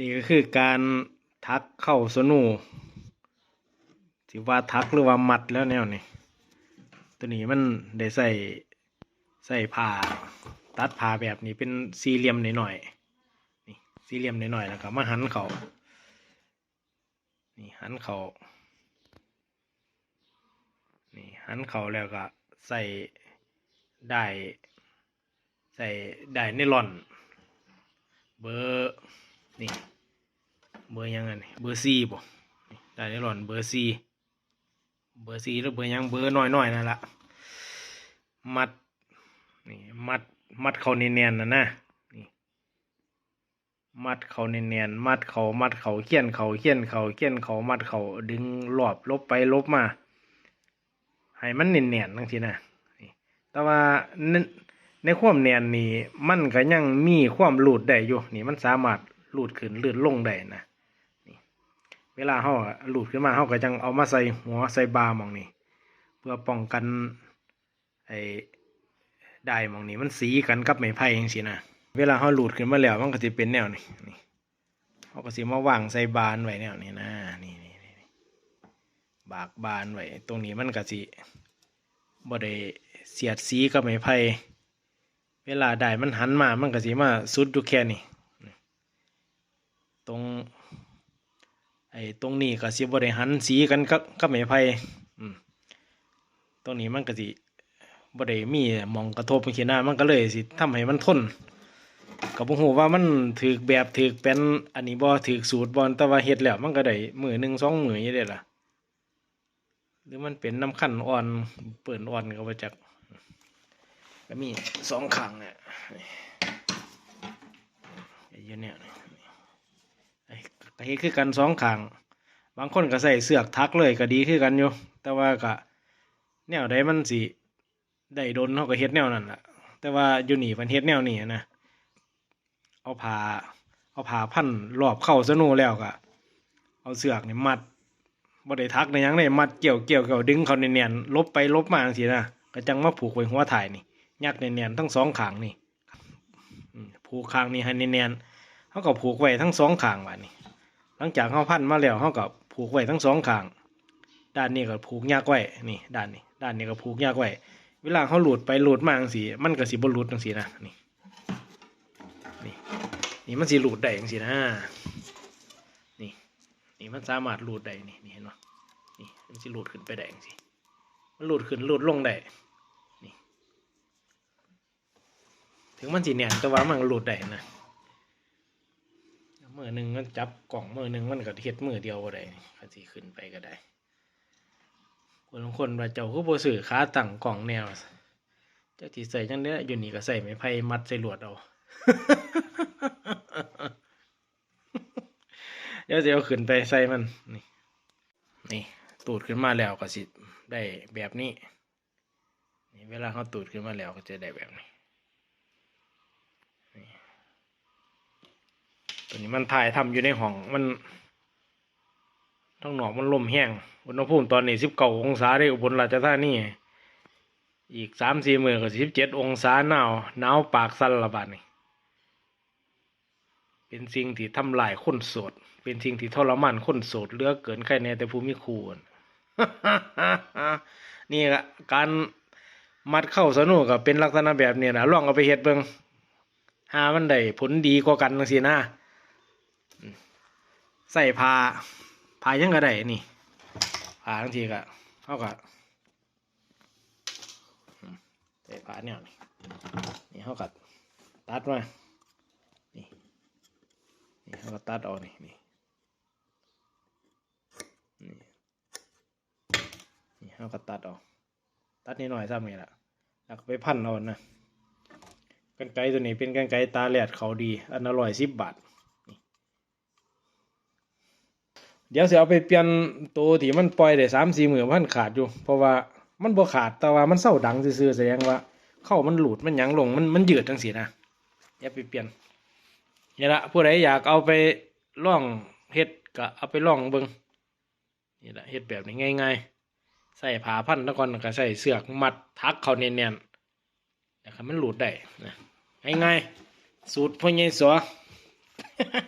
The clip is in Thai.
นี่ก็คือการทักเข้าสนูสิว่าทักหรือว่ามัดแล้วแนวนี้ตัวนี้มันได้ใส่ใส่ผ้าตัดผ้าแบบนี้เป็นสี่เหลี่ยมหน่อยๆนี่สี่เหลี่ยมหน่อยๆแล้วก็มาหันเขานี่หันเขานี่หันเขาแล้วก็ใส่ได้ใส่ได้ไนลอน เบอร์ นี่ เบอร์ยังไงนี่เบอร์สี่บ่ะได้แน่นอนเบอร์สี่เบอร์สี่หรือเบอร์ยังเบอร์น้อยๆนั่นละมัดนี่มัดมัดเขาเนียนๆนะนะนี่มัดเขาเนียนๆมัดเขามัดเขาเขี้ยนเขาเขี้ยนเขาเขี้ยนเขามัดเขาดึงรอบลบไปลบมาให้มันเนียนๆทั้งทีนะแต่ว่าในความเนียนนี่มันก็ยังมีความหลุดได้อยู่นี่มันสามารถ ลุดขึ้นลื่นลงได้นะนี่เวลาเขาอหลุดขึ้นมาเขาก็จังเอามาใส่หัวใส่บาหมองนี่เพื่อป้องกันไอ้ได้หมองนี่มันสีกันกับไม้ไผ่ยังสินะเวลาเขาหลุดขึ้นมาแล้วมันก็จะเป็นแนวนี่นี่เขาก็สิมาวางใส่บานไว้แนวนี้นะนี่นี่นี่นี่บากบานไว้ตรงนี้มันก็สิบ่ได้เสียดสีกับไม้ไผ่เวลาได้มันหันมามันก็สิมาสุดอยู่แค่นี้ ตรงไอ้ตรงนี้ก็สิบ่ได้หันสีกันกับกับไม้ไผ่ตรงนี้มันก็สิบ่ได้มีมองกระทบขีหน้ามันก็เลยสิทำให้มันทนก็บ่ฮู้ว่ามันถูกแบบถูกเป็นอันนี้บ่ถูกสูตรบ่แต่ว่าเฮ็ดแล้วมันก็ได้มื้อหนึงสองมื้ออยู่เด้ล่ะ หรือมันเป็นน้ำขั้นอ่อนเปิ่นอ่อนก็บ่จักก็มีสองขังเนี่ยอ้เหี้ยเนี่ย ก็เฮ็ดคือกันสองขังบางคนก็ใส่เสือกทักเลยก็ดีคือกันอยู่ แต่ว่าก็แนวใดมันสิได้โดนเขาก็เฮ็ดแนวนั้นล่ะแต่ว่าอยู่นี่มันเฮ็ดแนวนี้นะ เอาผ้าเอาผ้าพันรอบเข้าสนูแล้วก็เอาเสือกนี่มัดบ่ได้ทักในหยังเลยมัดเกี่ยวเกี่ยวเกี่ยวดึงเขาเนียนๆลบไปลบมาจังซี่นะก็จังมาผูกไว้หัวถ่ายนี่ ยัดเนียนๆทั้งสองขางนี่ผูกขางนี่ให้เนียนๆเขาก็ผูกไว้ทั้งสองขางว่านี่ หลังจากเข้าพันมาแล้วเขาก็ผูกไว้ทั้งสองข้าง ด้านนี้ก็ผูกยากไว้นี่ ด้านนี้ ด้านนี้ก็ผูกยากไว้เวลาเขาหลุดไปหลุดมาจังสีมันก็สิบ่หลุดจังสีนะนี่นี่นี่มันสิหลุดได้จังสีนะนี่นี่มันสามารถหลุดได้นี่นี่เห็นไหมนี่มันสิหลุดขึ้นไปได้จังสีมันหลุดขึ้นหลุดลงได้นี่ถึงมันสีเนี่ยแต่ว่ามันหลุดได้นะ มือหนึ่งมันจับกล่องมือหนึ่งมันก็เฮ็ดมือเดียวก็ได้ก็สิขึ้นไปก็ได้คนบางคนว่าเจ้าคือบ่ซื้อขาตั้งกล่องแนวเจ้าที่ใส่จังเนี้ยอยู่นี่ก็ใส่ไม้ไผ่มัดใส่ลวดเอาเดี๋ยวจะเอาขึ้นไปใส่มันนี่นี่ตูดขึ้นมาแล้วก็สิได้แบบนี้นี่เวลาเขาตูดขึ้นมาแล้วก็จะได้แบบนี้ ตัวนี้มันถ่ายทำอยู่ในห้องมันทั้งหนอกมันลมแห้งอุณหภูมิตอนนี้สิบเก้าองศาได้อุบลราชธานีอีกสามสี่มือก็สิบเจ็ดองศาหนาวหนาวปากสั่นละบาดนี่เป็นสิ่งที่ทำลายคนโสด เป็นสิ่งที่ทรมานคนโสดเลือกเกินใครในแต่ภูมิคูณนี่ละการมัดเข้าสนุกกับเป็นลักษณะแบบนี้นะลองเอาไปเฮ็ดเบิ่งหามันได้ผลดีกว่ากันจังซี่นะ ใส่ผ้าผ้ายังก็ได้นี่ผ้าทั้งทีก็เท่ากับใส่ผ้าเนี่ยนี่เท่ากับตัดมานี่นี่เท่ากับตัดเอานี่นี่นี่เท่ากับตัดเอาตัดนิดหน่อยซ้ำนี่แหละแล้วก็ไปพันเอานะกันไกตัวนี้เป็นกันไกตาแหลดเขาดี อันอร่อยสิบบาท เดี๋ยวสิเอาไปเปลี่ยนตัวที่มันปล่อยได้สามสี่หมื่นพันขาดอยู่ เพราะว่ามันบ่ขาดแต่ว่ามันเศร้าดังซื่อๆแสดงว่า เข้ามันหลุดมันหยังลงมันมันยืดจังสีนะอย่าไปเปลี่ยนนี่ละผู้ใดอยากเอาไปล่องเฮ็ดก็เอาไปล่องเบิงนี่ละเฮ็ดแบบนี้ง่ายๆ ใส่ผ้าพันแล้วก่อนก็ใส่เสือกมัดทักเขาเนียนๆนะครับมันหลุดได้นะง่ายๆสูตรพ่อใหญ่สัว